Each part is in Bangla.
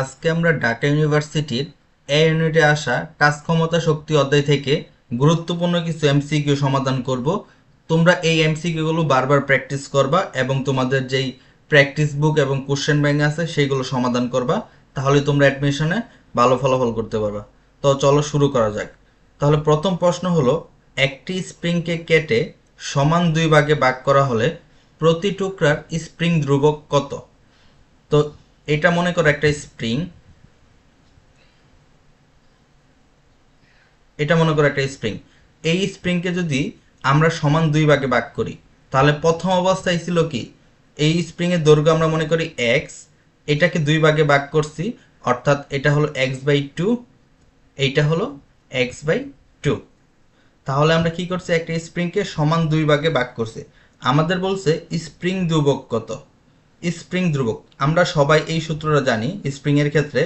আজকে আমরা ঢাকা ইউনিভার্সিটির এ ইউনিটে আসা কাজ ক্ষমতা শক্তি অধ্যায় থেকে গুরুত্বপূর্ণ কিছু এমসিকিউ সমাধান করব। তোমরা এই এমসিকিউগুলো বারবার প্র্যাকটিস করবা এবং তোমাদের যেই প্র্যাকটিস বুক এবং কোশ্চেন ব্যাংক আছে সেইগুলো সমাধান করবা। তাহলে তোমরা অ্যাডমিশনে ভালো ফলাফল করতে পারবা। তো চলো শুরু করা যাক। তাহলে প্রথম প্রশ্ন হলো, একটি স্প্রিংকে কেটে সমান দুই ভাগে ভাগ করা হলে প্রতি টুকরার স্প্রিং ধ্রুবক কত? তো এটা মনে করো একটা স্প্রিং। এটা মনে করো একটা স্প্রিং। এই স্প্রিংকে যদি আমরা সমান দুই ভাগে ভাগ করি, তাহলে প্রথম অবস্থায় ছিল কি? এই স্প্রিং এর দৈর্ঘ্য আমরা মনে করি এক্স এটাকে দুই ভাগে ভাগ করছি, অর্থাৎ এটা হলো এক্স বাই টু এইটা হলো এক্স বাই টু তাহলে আমরা কি করছি? একটা স্প্রিংকে সমান দুই ভাগে ভাগ করছি। আমাদের বলছে স্প্রিং ধ্রুবক কত? স্প্রিং ধ্রুবক। আমরা সবাই এই সূত্রটা জানি স্প্রিং এর ক্ষেত্রে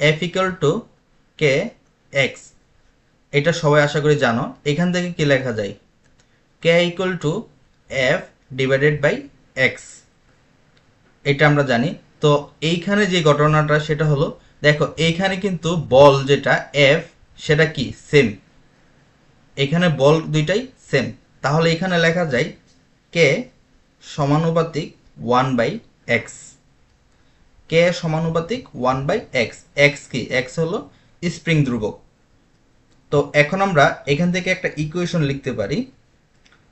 F equal to K X এটা সবাই আশা করি জানো। এখান থেকে কি লেখা যায়? K equal to F divided by X এটা আমরা জানি। তো এইখানে যে ঘটনাটা, সেটা হলো, দেখো, এইখানে কিন্তু বল যেটা এফ সেটা কি? সেম এখানে বল দুইটাই সেম তাহলে এখানে লেখা যায় কে সমানুপাতিক ওয়ান বাই এক্স কে সমানুপাতিক ওয়ান বাই এক্স এক্স কি? এক্স হলো স্প্রিং ধ্রুবক। তো এখন আমরা এখান থেকে একটা ইকুয়েশন লিখতে পারি।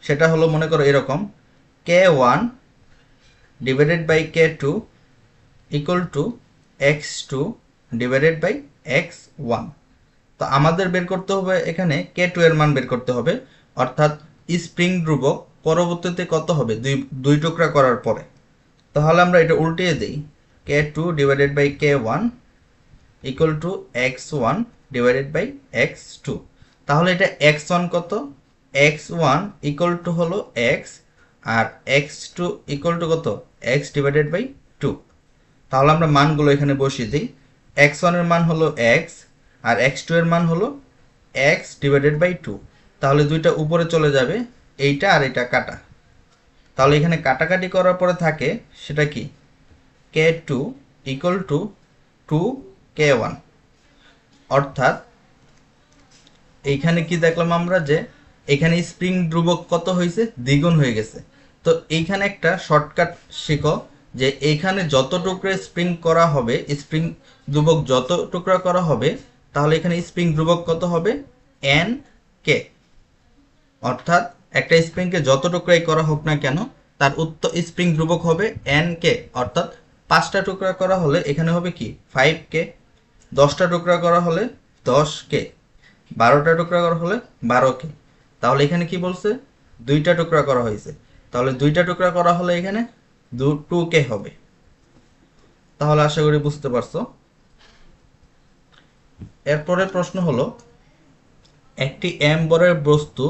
সেটা হলো, মনে করো এরকম K one divided by K two equal to X two divided by X one তো আমাদের বের করতে হবে এখানে কে টু এর মান বের করতে হবে। অর্থাৎ স্প্রিং ধ্রুবক পরবর্তীতে কত হবে? দুই দুই টুকরা করার পরে। তাহলে আমরা এটা উল্টিয়ে দিই। K two divided by K one equal to X one divided by X two তাহলে এটা এক্স ওয়ান কত? এক্স ওয়ান ইকুয়াল টু হলো এক্স আর এক্স টু ইকুয়াল টু কত? এক্স ডিভাইডেড বাই টু তাহলে আমরা মানগুলো এখানে বসিয়ে দিই। এক্স ওয়ানের মান হলো এক্স আর এক্স টু এর মান হলো এক্স ডিভাইডেড বাই টু তাহলে দুইটা উপরে চলে যাবে, এইটা আর এটা কাটা। তাহলে এখানে কাটাকাটি করার পরে থাকে, সেটা কি? K two equal to two K one অর্থাৎ, এইখানে কি দেখলাম আমরা যে, এখানে স্প্রিং ধ্রুবক কত হয়েছে? দ্বিগুণ হয়ে গেছে। তো এইখানে একটা শর্টকাট শিখো যে এইখানে যত টুকরা স্প্রিং করা হবে স্প্রিং ধ্রুবক যত টুকরা করা হবে, তাহলে এখানে স্প্রিং ধ্রুবক কত হবে? এন কে অর্থাৎ একটা স্প্রিংকে যত টুকরাই করা হোক না কেন, তার উত্তর স্প্রিং ধ্রুবক হবে এন কে, অর্থাৎ পাঁচটা টুকরা করা হলে এখানে হবে কি? ফাইভ কে, দশটা টুকরা করা হলে দশ কে, বারোটা টুকরা করা হলে বারো কে। তাহলে এখানে কি বলছে? দুইটা টুকরা করা হয়েছে। তাহলে দুইটা টুকরা করা হলে এখানে দু টু কে হবে। তাহলে আশা করি বুঝতে পারছ। এরপরের প্রশ্ন হলো, একটি এম বরের বস্তু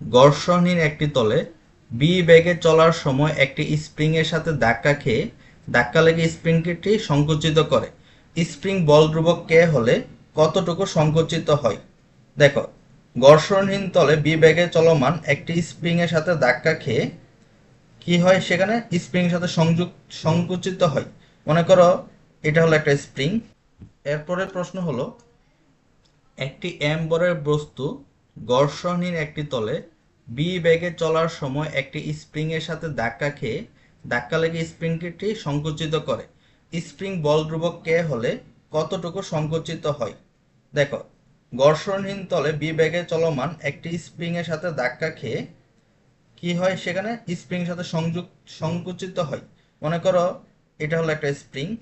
ঘর্ষণহীন একটি তলে বি বেগে চলার সময় একটি স্প্রিং এর সাথে ধাক্কা খেয়ে, ধাক্কা লেগে স্প্রিংটি সংকুচিত করে। স্প্রিং বল ধ্রুবক কে হলে কতটুকু সংকুচিত হয়? দেখো, ঘর্ষণহীন তলে বি বেগে চলমান একটি স্প্রিং এর সাথে ধাক্কা খেয়ে কি হয় সেখানে? স্প্রিং সাথে সংযুক্ত, সংকুচিত হয়। মনে করো, এটা হলো একটা স্প্রিং। এরপরের প্রশ্ন হলো, একটি এম বরের বস্তু ঘর্ষণহীন একটি তলে বি বেগে চলার সময় একটি স্প্রিং এর সাথে ধাক্কা খেয়ে, ধাক্কা লেগে স্প্রিংটি সংকুচিত করে। স্প্রিং বল ধ্রুবক কে হলে কতটুকু সংকুচিত হয়? দেখো, ঘর্ষণহীন তলে বি বেগে চলমান একটি স্প্রিং এর সাথে ধাক্কা খেয়ে কি হয় সেখানে? স্প্রিং সাথে সংযুক্ত সংকুচিত হয়। মনে করো, এটা হলো একটা স্প্রিং।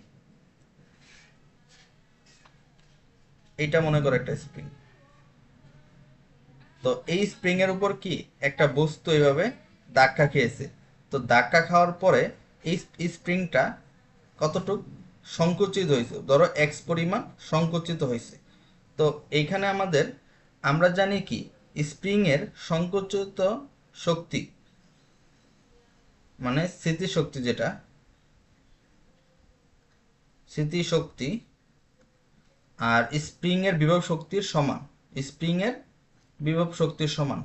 এটা মনে করো একটা স্প্রিং। তো এই স্প্রিং এর উপর কি একটা বস্তু এইভাবে ধাক্কা খেয়েছে? তো ধাক্কা খাওয়ার পরে এই স্প্রিংটা কতটুক সংকুচিত হয়েছে? ধরো এক্স পরিমাণ সংকুচিত হয়েছে। তো এইখানে আমাদের, আমরা জানি কি স্প্রিং এর সংকুচিত শক্তি মানে স্মৃতিশক্তি যেটা, স্মৃতিশক্তি আর স্প্রিং এর বিভব শক্তির সমান। স্প্রিং এর বিভব শক্তির সমান।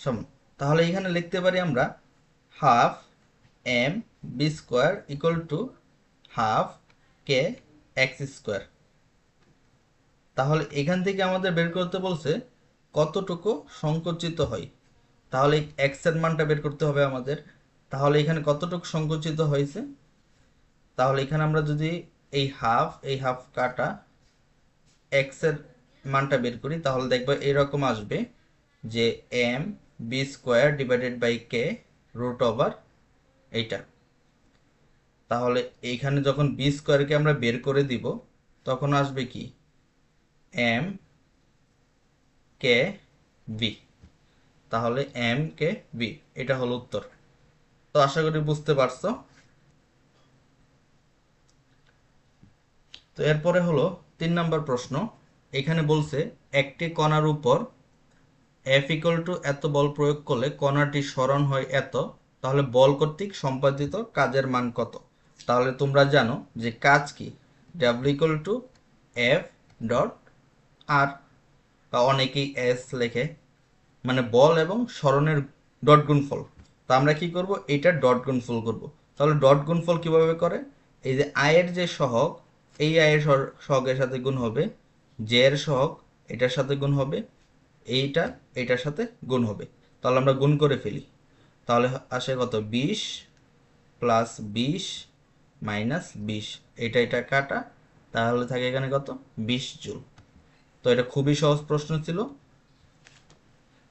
সমান তাহলে এখানে লিখতে পারি আমরা half M B square equal to half K X square. তাহলে এখান থেকে আমাদের বের করতে বলছে কতটুকু সংকুচিত হয়। তাহলে এক্সের মানটা বের করতে হবে আমাদের। তাহলে এখানে কতটুকু সংকুচিত হয়েছে? তাহলে এখানে আমরা যদি এই হাফ এই হাফ কাটা এক্সের মানটা বের করি, তাহলে দেখব এরকম আসবে যে M B square divided by K root over এইটা। তাহলে এইখানে যখন বি স্কোয়ারকে আমরা বের করে দিব, তখন আসবে কি? এম কে বি তাহলে এম কে বি এটা হলো উত্তর। তো আশা করি বুঝতে পারছ? তো এরপরে হলো তিন নম্বর প্রশ্ন, এখানে বলছে, একটি কণার উপর এফ ইকুয়াল টু এত বল প্রয়োগ করলে কণাটি স্মরণ হয় এত, তাহলে বল কর্তৃক সম্পাদিত কাজের মান কত? তাহলে তোমরা জানো যে কাজ কি? W equal to F dot R বা অনেকেই এস লেখে মানে বল এবং স্মরণের ডট গুণফল। তো আমরা কি করব? এটা ডট গুণফল করব। তাহলে ডট গুণফল কীভাবে করে? এই যে আয়ের যে সহগ এই আয়ের সহগের সাথে গুণ হবে জে এর সহগ, এটার সাথে গুণ হবে, এইটা, এটার সাথে গুণ হবে। তাহলে আমরা গুণ করে ফেলি। তাহলে আসে কত? বিশ প্লাস বিশ মাইনাস বিশ। এটা এটা কাটা, তাহলে থাকে এখানে কত? বিশ জুল। তো এটা খুবই সহজ প্রশ্ন ছিল।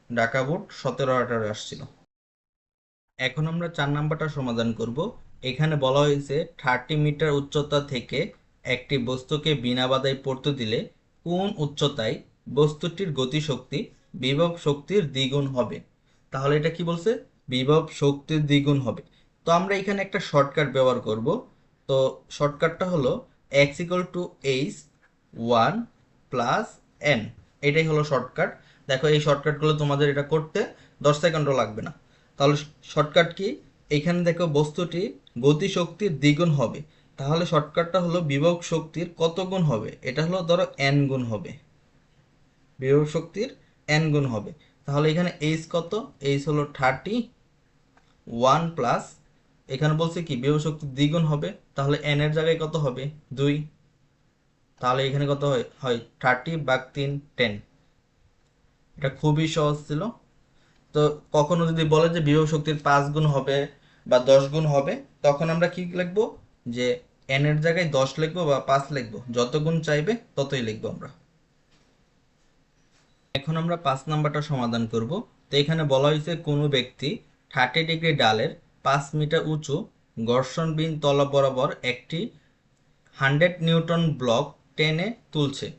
ঢাকা বোর্ড সতেরো আঠারো আসছিল। এখন আমরা চার নাম্বারটা সমাধান করব। এখানে বলা হয়েছে থার্টি মিটার উচ্চতা থেকে একটি বস্তুকে বিনা বাধায় পড়তে দিলে কোন উচ্চতায় বস্তুটির গতিশক্তি বিভব শক্তির দ্বিগুণ হবে? তাহলে এটা কি বলছে? বিভব শক্তির দ্বিগুণ হবে। তো আমরা এখানে একটা শর্টকাট ব্যবহার করব। তো শর্টকাটটা হলো X equal to H one plus N এটাই হলো শর্টকাট। দেখো এই শর্টকাটগুলো তোমাদের এটা করতে দশ সেকেন্ডও লাগবে না। তাহলে শর্টকাট কি? এখানে দেখো বস্তুটি গতিশক্তির দ্বিগুণ হবে। তাহলে শর্টকাটটা হলো বিভব শক্তির কত গুণ হবে? এটা হলো ধরো এন গুণ হবে। বিভব শক্তির এন গুণ হবে। তাহলে এখানে এইচ কত? এইচ হলো থার্টি ওয়ান প্লাস এখানে বলছে কি, বিভব শক্তির দ্বিগুণ হবে। তাহলে এন এর জায়গায় কত হবে? দুই। তাহলে এখানে কত হয়? হয় থার্টি বাক তিন টেন এটা খুবই সহজ ছিল। তো কখনো যদি বলে যে বিভব শক্তির পাঁচ গুণ হবে বা দশ গুণ হবে, তখন আমরা কি লিখব? যে এন এর জায়গায় দশ লিখব বা পাঁচ লিখব। যত গুণ চাইবে ততই লিখব আমরা। এখন আমরা পাঁচ নাম্বারটা সমাধান করব। তো এখানে বলা হয়েছে কোনো ব্যক্তি থার্টি ডিগ্রি ডালের পাঁচ মিটার উঁচু ঘর্ষণবিহীন তলা বরাবর একটি হান্ড্রেড নিউটন ব্লক টেনে তুলছে।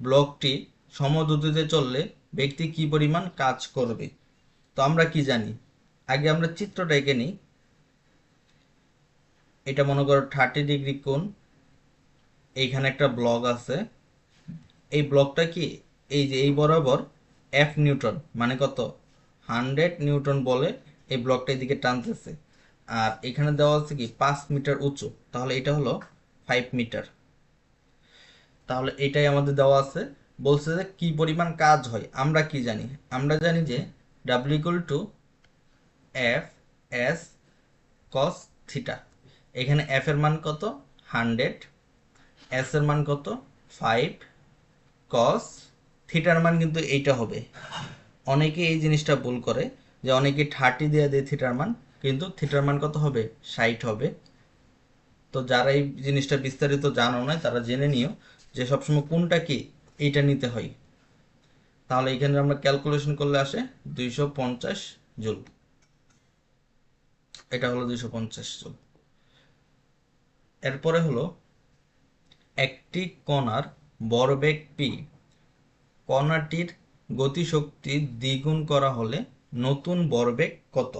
ব্লকটি সমদ্রুতিতে চললে ব্যক্তি কি পরিমাণ কাজ করবে? তো আমরা কি জানি? আগে আমরা চিত্রটা এঁকে নিই। এটা মনে করো থার্টি ডিগ্রি কোণ। এইখানে একটা ব্লক আছে। এই ব্লকটা কি? এই যে, এই বরাবর এফ নিউটন মানে কত? হান্ড্রেড নিউটন বলে এই ব্লকটা এদিকে টানতেছে। আর এখানে দেওয়া আছে কি? পাঁচ মিটার উঁচু। তাহলে এটা হলো ফাইভ মিটার তাহলে এটাই আমাদের দেওয়া আছে। বলছে যে কি পরিমাণ কাজ হয়? আমরা কি জানি? আমরা জানি যে W to F S cos theta এখানে এফ এর মান কত? হান্ড্রেড এস এর মান কত? ফাইভ কস থিটার মান কিন্তু এইটা হবে। অনেকে এই জিনিসটা ভুল করে, যে অনেকে থার্টি দিয়ে দেয় থিটার মান, কিন্তু থিটার মান কত হবে? ষাট হবে। তো যারা এই জিনিসটা বিস্তারিত জানো না, তারা জেনে নিও যে সবসময় কোনটা কি, এইটা নিতে হয়। তাহলে এখানে আমরা ক্যালকুলেশন করলে আসে দুইশো পঞ্চাশ জুল। এটা হলো দুইশো পঞ্চাশ জুল। এরপরে হলো একটি কণার ভরবেগ পি কণাটির গতিশক্তি দ্বিগুণ করা হলে নতুন ভরবেগ কত?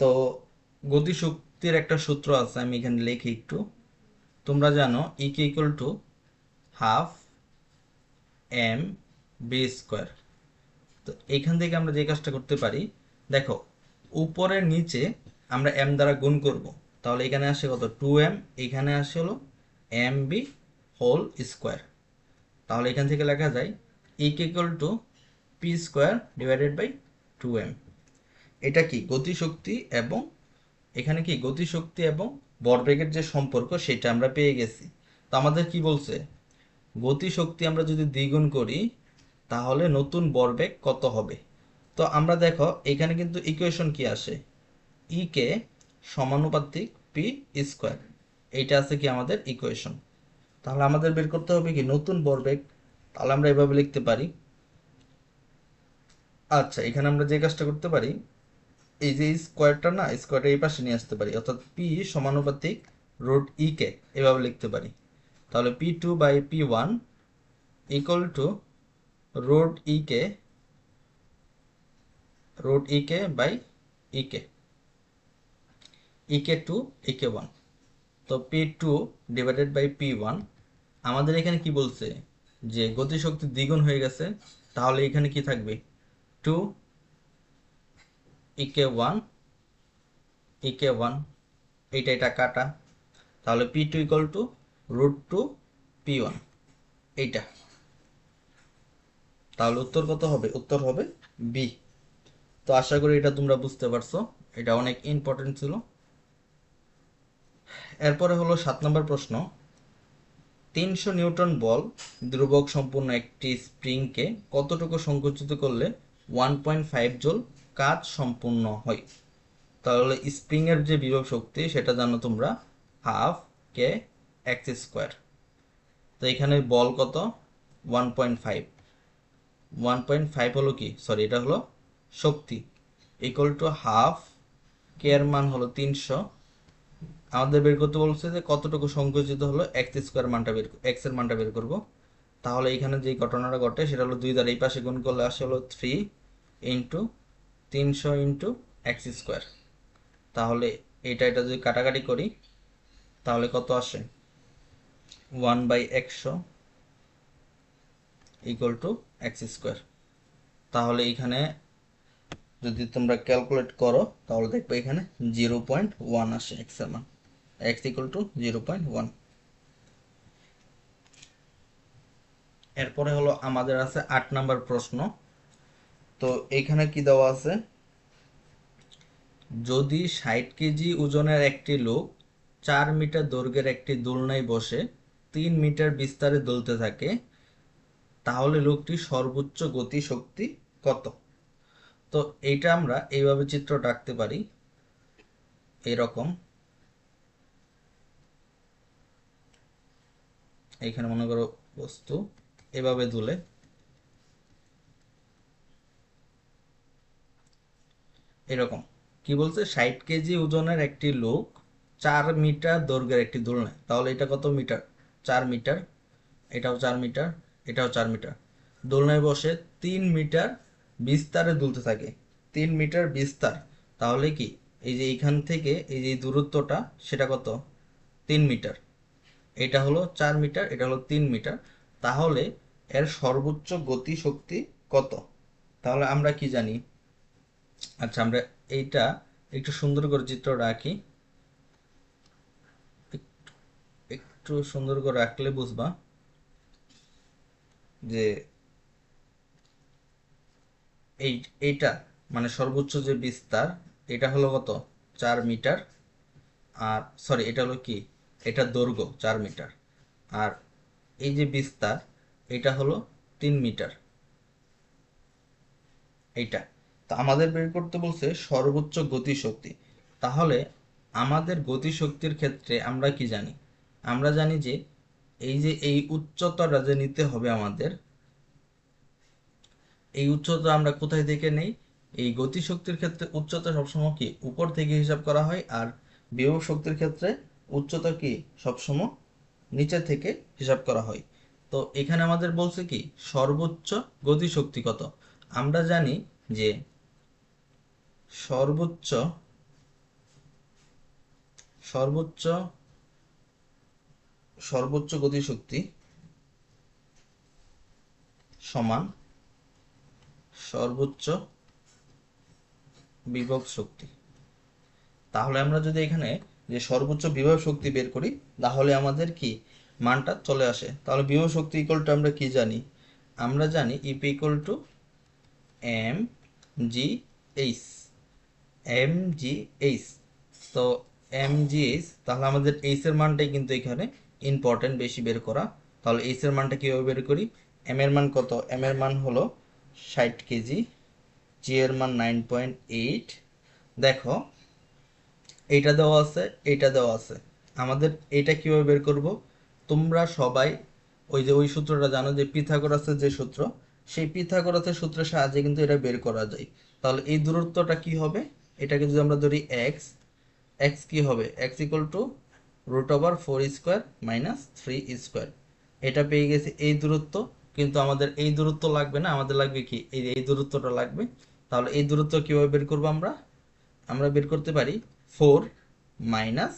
তো গতিশক্তির একটা সূত্র আছে, আমি এখানে লিখি একটু। তোমরা জানো E K equal to half M B square তো এখান থেকে আমরা যে কাজটা করতে পারি, দেখো, উপরের নিচে আমরা এম দ্বারা গুণ করব। তাহলে এখানে আসে কত? টু এম এখানে আসে হলো এম বি হোল স্কোয়ার তাহলে এখান থেকে লেখা যায় ইক equal to P square divided by two M এটা কি? গতিশক্তি এবং এখানে কি? গতিশক্তি এবং ভরবেগের যে সম্পর্ক সেটা আমরা পেয়ে গেছি। তো আমাদের কি বলছে? গতিশক্তি আমরা যদি দ্বিগুণ করি, তাহলে নতুন ভরবেগ কত হবে? তো আমরা দেখো, এখানে কিন্তু ইকুয়েশন কি আসে? ই কে সমানুপাতিক পি স্কোয়ার এইটা আছে কি আমাদের ইকুয়েশন তাহলে আমাদের বের করতে হবে কি নতুন ভরবেগ তাহলে আমরা এভাবে লিখতে পারি। আচ্ছা এখানে আমরা যে কাজটা করতে পারি, এই যে স্কোয়ারটা না স্কোয়ারটা এই পাশে নিয়ে আসতে পারি, অর্থাৎ পি সমানুপাতিক রুট ই কে এভাবে লিখতে পারি। তাহলে P two by P one equal to root E K root E K by E K. E K two E K one তো P two divided by P one আমাদের এখানে কি বলছে? যে গতিশক্তি দ্বিগুণ হয়ে গেছে, তাহলে এখানে কি থাকবে? টু ইকে ওয়ান ইকে ওয়ান এইটা এটা কাটা। তাহলে P two equal to root two P one এইটা। তাহলে উত্তর কত হবে? উত্তর হবে বি তো আশা করি এটা তোমরা বুঝতে পারছ। এটা অনেক ইম্পর্টেন্ট ছিল। এরপরে হলো সাত নম্বর প্রশ্ন। তিনশো নিউটন বল ধ্রুবক সম্পূর্ণ একটি স্প্রিংকে কতটুকু সংকুচিত করলে ওয়ান পয়েন্ট ফাইভ জোল কাজ সম্পূর্ণ হয়? তাহলে স্প্রিংয়ের যে বিভব শক্তি সেটা জানো তোমরা, হাফ কে এক্স স্কোয়ার। তো এখানে বল কত? One point five. One point five হলো কি? সরি, এটা হলো শক্তি। ইকুয়াল টু হাফ কে এর মান হলো তিনশো। আমাদের বের করতে বলছে যে কতটুকু সংকুচিত হলো এক্স স্কোয়ার মানটা বের এক্সের মানটা বের করব। তাহলে এখানে যে ঘটনাটা ঘটে সেটা হলো দুই দ্বারা এই পাশে গুণ করলে আসে হলো থ্রি ইন্টু তিনশো ইন্টু এক্স স্কোয়ার তাহলে এটা এটা যদি কাটাকাটি করি, তাহলে কত আসে? ওয়ান বাই একশো ইকুয়াল টু এক্স স্কোয়ার তাহলে এখানে যদি তোমরা ক্যালকুলেট করো, তাহলে দেখবে এখানে জিরো পয়েন্ট ওয়ান আসে এক্সের মান। টু জিরো পয়েন্ট ওয়ান এরপরে হলো আমাদের আছে আট নাম্বার প্রশ্ন। তো এখানে কি দেওয়া আছে? যদি ষাট কেজি ওজনের একটি লোক চার মিটার দৈর্ঘ্যের একটি দোলনায় বসে তিন মিটার বিস্তারে দুলতে থাকে, তাহলে লোকটি সর্বোচ্চ গতি শক্তি কত? তো এইটা আমরা এইভাবে চিত্র রাখতে পারি। এরকম। এইখানে মনে করো বস্তু, এভাবে দুলে। এরকম। কি বলছে? ষাট কেজি ওজনের একটি লোক চার মিটার দৈর্ঘ্যের একটি দোলনায় তাহলে এটা কত মিটার? চার মিটার। এটাও চার মিটার, এটাও চার মিটার। দোলনায় বসে তিন মিটার বিস্তারে দুলতে থাকে। তিন মিটার বিস্তার। তাহলে কি? এই যে এইখান থেকে এই যে দূরত্বটা, সেটা কত? তিন মিটার। এটা হলো চার মিটার, এটা হলো তিন মিটার। তাহলে এর সর্বোচ্চ গতি শক্তি কত? তাহলে আমরা কি জানি? আচ্ছা আমরা এইটা একটু সুন্দর করে চিত্র রাখি। একটু সুন্দর করে রাখলে বুঝবা যে এই, এইটা মানে সর্বোচ্চ যে বিস্তার, এটা হলো কত? চার মিটার। আর সরি এটা হলো কি? এটা দৈর্ঘ্য চার মিটার। আর এই যে বিস্তার এটা হলো তিন মিটার। এইটা। তো আমাদের বের করতে বলছে সর্বোচ্চ গতিশক্তি। তাহলে আমাদের গতিশক্তির ক্ষেত্রে আমরা কি জানি? আমরা জানি যে এই যে এই উচ্চতাটা যে নিতে হবে আমাদের, এই উচ্চতা আমরা কোথায় থেকে নেই? এই গতিশক্তির ক্ষেত্রে উচ্চতা সবসময় কি? উপর থেকে হিসাব করা হয়। আর বিভব শক্তির ক্ষেত্রে উচ্চতা কি সবসময়? নিচে থেকে হিসাব করা হয়। তো এখানে আমাদের বলছে কি, সর্বোচ্চ গতিশক্তি কত? আমরা জানি যে সর্বোচ্চ সর্বোচ্চ সর্বোচ্চ গতিশক্তি সমান সর্বোচ্চ বিভব শক্তি। তাহলে আমরা যদি এখানে যে সর্বোচ্চ বিভব শক্তি বের করি, তাহলে আমাদের কি মানটা চলে আসে? তাহলে বিভব শক্তি ইকুয়াল টু আমরা কি জানি? আমরা জানি EP equal to M G H M G H তো এম জি এইচ তাহলে আমাদের এইচ এর মানটাই কিন্তু এখানে ইম্পর্টেন্ট বেশি বের করা। তাহলে এইচ এর মানটা কীভাবে বের করি? এম এর মান কত? এম এর মান হলো ষাট কেজি জি এর মান নাইন পয়েন্ট এইট দেখো এইটা দেওয়া আছে, এইটা দেওয়া আছে। আমাদের এটা কীভাবে বের করব? তোমরা সবাই ওই যে ওই সূত্রটা জানো যে পিথাগোরাসের যে সূত্র, সেই পিথাগোরাসের সূত্রের সাহায্যে কিন্তু এটা বের করা যায়। তাহলে এই দূরত্বটা কি হবে? এটাকে যদি আমরা ধরি এক্স এক্স কি হবে? X equal to root over four square minus three square এটা পেয়ে গেছে এই দূরত্ব, কিন্তু আমাদের এই দূরত্ব লাগবে না, আমাদের লাগবে কি? এই এই দূরত্বটা লাগবে। তাহলে এই দূরত্ব কীভাবে বের করব আমরা? আমরা বের করতে পারি ফোর মাইনাস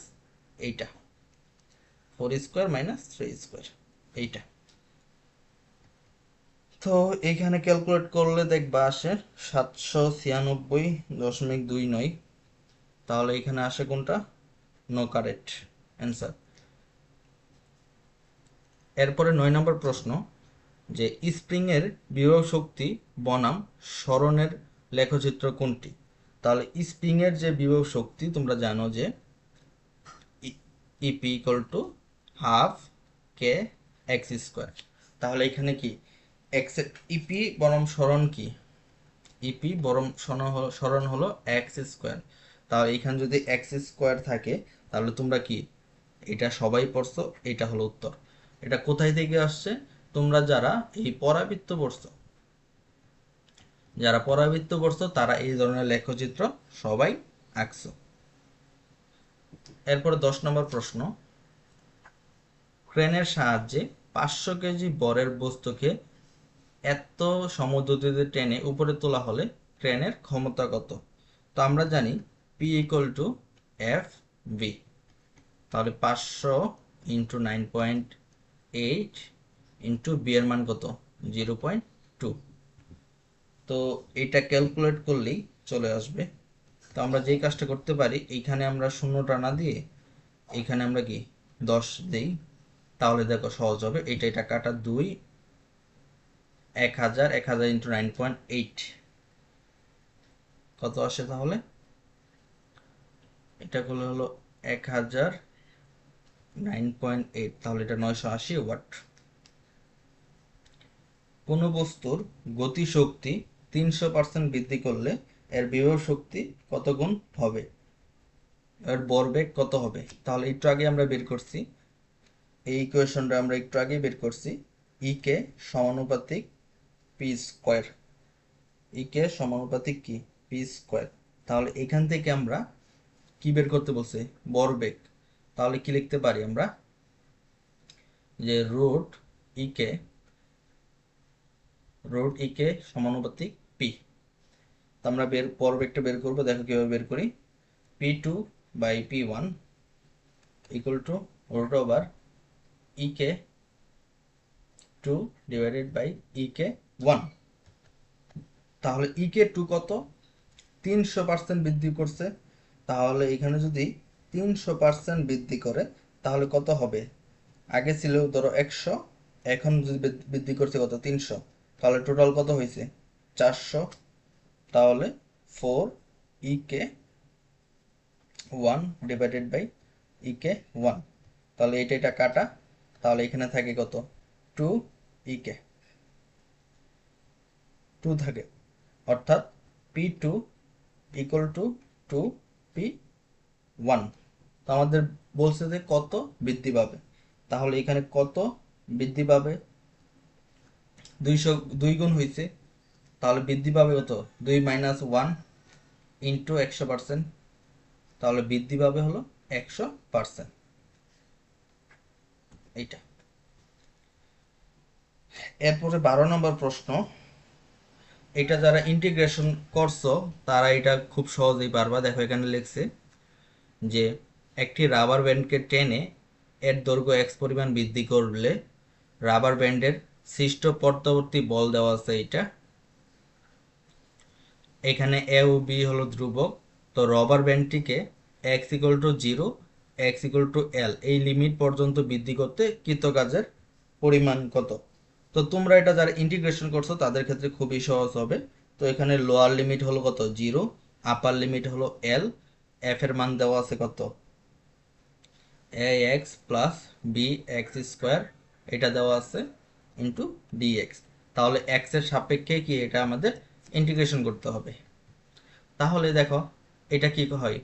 এইটা। Four square minus three square, এইটা। তো এইখানে ক্যালকুলেট করলে দেখবা আসে সাতশো ছিয়ানব্বই দশমিক দুই নয়। তাহলে এখানে আসে কোনটা? নো কারেক্ট অ্যান্সার এরপরে নয় নম্বর প্রশ্ন, যে স্প্রিংয়ের বিভব শক্তি বনাম স্মরণের লেখচিত্র কোনটি? তাহলে স্প্রিংয়ের যে বিভব শক্তি, তোমরা জানো যে EP equal to half K X square তাহলে এখানে কি? এক্স ইপি বরং স্মরণ কি? ইপি বরং স্মরণ হলো স্মরণ হলো এক্স স্কোয়ার তাহলে এখানে যদি এক্স স্কোয়ার থাকে, তাহলে তোমরা কি? এটা সবাই পড়ছো, এটা হলো উত্তর। এটা কোথায় থেকে আসছে? তোমরা যারা এই পরাবৃত্ত পড়ছো যারা পরাবৃত্ত পড়ছো তারা এই ধরনের লেখচিত্র সবাই আঁকছো। এরপরে দশ নম্বর প্রশ্ন। ক্রেনের সাহায্যে পাঁচশো কেজি বরের বস্তুকে এত সমুদ্রতে টেনে উপরে তোলা হলে ক্রেনের ক্ষমতা কত? তো আমরা জানি P equal to F V তাহলে পাঁচশো into nine point eight into B এর মান কত? Zero point two. তো এটা ক্যালকুলেট করলেই চলে আসবে। তো আমরা যেই কাজটা করতে পারি, এইখানে আমরা শূন্যটা না দিয়ে এইখানে আমরা কি দশ দেই? তাহলে দেখো সহজ হবে। এটা এটা কাটা দুই, এক হাজার এক হাজার ইন্টু নাইন পয়েন্ট এইট কত আসে তাহলে? এটা করলে হলো এক হাজার নাইন পয়েন্ট এইট তাহলে এটা নয়শো আশি ওয়াট। কোনো বস্তুর গতিশক্তি তিনশো পার্সেন্ট বৃদ্ধি করলে এর বিভব শক্তি কত গুণ হবে? এর বরবেগ কত হবে? তাহলে একটু আগে আমরা বের করছি। এই ইকুয়েশনটা আমরা একটু আগে বের করছি। ই কে সমানুপাতিক পি স্কোয়ার ই কে সমানুপাতিক কি? পি স্কোয়ার তাহলে এখান থেকে আমরা কি বের করতে বলছে? বরবেগ তাহলে কি লিখতে পারি আমরা? যে root E K root E কে সমানুপাতিক পি আমরা বের পরবেগটা বের করব, দেখো কীভাবে বের করি। P two by P one equal to root over E K two divided by E K one তাহলে ই কে টু কত? তিনশো পার্সেন্ট বৃদ্ধি করছে। তাহলে এখানে যদি তিনশো পার্সেন্ট বৃদ্ধি করে, তাহলে কত হবে? আগে ছিল ধরো একশো, এখন যদি বৃদ্ধি করছে কত? তিনশো। তাহলে টোটাল কত হয়েছে? চারশো। তাহলে four E K one divided by E K one তাহলে এটা এটা কাটা। তাহলে এখানে থাকে কত? টু ই কে টু থাকে। অর্থাৎ P two equal to two P one তো আমাদের বলছে যে কত বৃদ্ধি পাবে। তাহলে এখানে কত বৃদ্ধি পাবে? দুইশো দুই গুণ হয়েছে তাহলে বৃদ্ধি পাবে কত? দুই মাইনাস ওয়ান ইন্টু একশো পার্সেন্ট তাহলে বৃদ্ধি পাবে হলো একশো পার্সেন্ট এইটা। এরপরে বারো নম্বর প্রশ্ন, এটা যারা ইন্টিগ্রেশন করছ, তারা এটা খুব সহজেই পারবা দেখো এখানে লিখছে যে, একটি রাবার ব্যান্ডকে টেনে এর দৈর্ঘ্য এক্স পরিমাণ বৃদ্ধি করলে রাবার ব্যান্ডের সৃষ্ট পর্তবর্তী বল দেওয়া আছে এটা এখানে এ ও বি হলো ধ্রুবক। তো rubber ব্যান্ডটিকে X equal to zero X equal to L এই লিমিট পর্যন্ত বৃদ্ধি করতে কৃতকাজের পরিমাণ কত? তো তোমরা এটা যারা ইন্টিগ্রেশন করছ, তাদের ক্ষেত্রে খুবই সহজ হবে। তো এখানে লোয়ার লিমিট হলো কত? জিরো আপার লিমিট হলো এল এফ এর মান দেওয়া আছে কত? A X plus B X square এটা দেওয়া আছে। ইন্টু ডিএক্স তাহলে এক্সের সাপেক্ষে কি এটা আমাদের ইন্টিগ্রেশন করতে হবে? তাহলে দেখো, এটা কি হয়?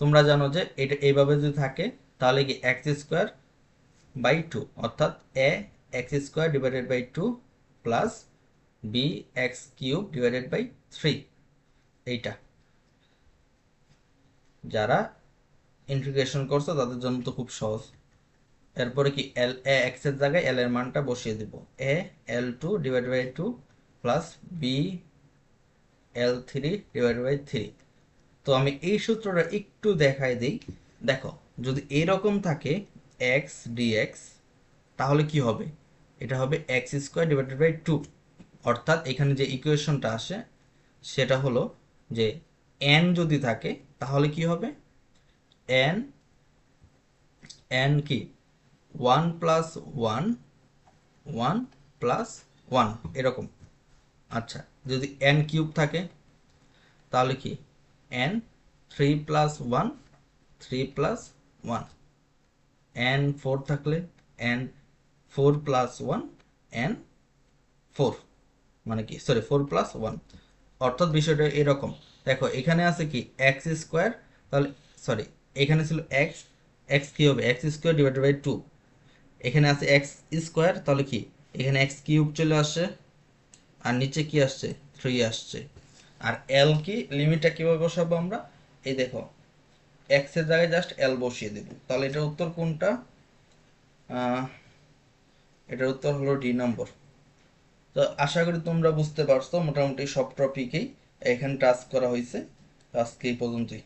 তোমরা জানো যে এটা এইভাবে যদি থাকে, তাহলে কি এক্স স্কোয়ার বাই টু অর্থাৎ A X square divided by two plus B X cube divided by three এইটা। যারা ইন্টিগ্রেশন করছ, তাদের জন্য তো খুব সহজ। এরপরে কি এল এ এক্সের জায়গায় এল এর মানটা বসিয়ে দিব। A L two divide by two plus B L three divide by three তো আমি এই সূত্রটা একটু দেখাই দিই। দেখো, যদি এরকম থাকে এক্স ডিএক্স তাহলে কি হবে? এটা হবে X square divided by two অর্থাৎ এখানে যে ইকুয়েশনটা আসে, সেটা হলো যে এন যদি থাকে, তাহলে কি হবে? এন এন কি? One plus one one plus one, এরকম। আচ্ছা যদি এন কিউব থাকে, তাহলে কি? N three plus one, three plus one. N four থাকলে N four plus one N four. মানে কি? Sorry, four plus one. অর্থাৎ বিষয়টা এরকম। দেখো, এখানে আছে কি? এক্স স্কোয়ার, তাহলে, সরি, এখানে ছিল এক্স এক্স কি হবে X square divided by two এখানে আছে এক্স স্কোয়ার, তাহলে কি? এখানে এক্স কিউব চলে আসে, আর নিচে কি আসছে? থ্রি আসছে। আর এল কি? লিমিটটা কীভাবে বসাবো আমরা? এই দেখো এক্সের জায়গায় জাস্ট এল বসিয়ে দেব। তাহলে এটার উত্তর কোনটা? এটার উত্তর হলো ডি নম্বর তো আশা করি তোমরা বুঝতে পারছ, মোটামুটি সব টপিকেই এখানে টাচ করা হয়েছে। আজকে এই পর্যন্তই।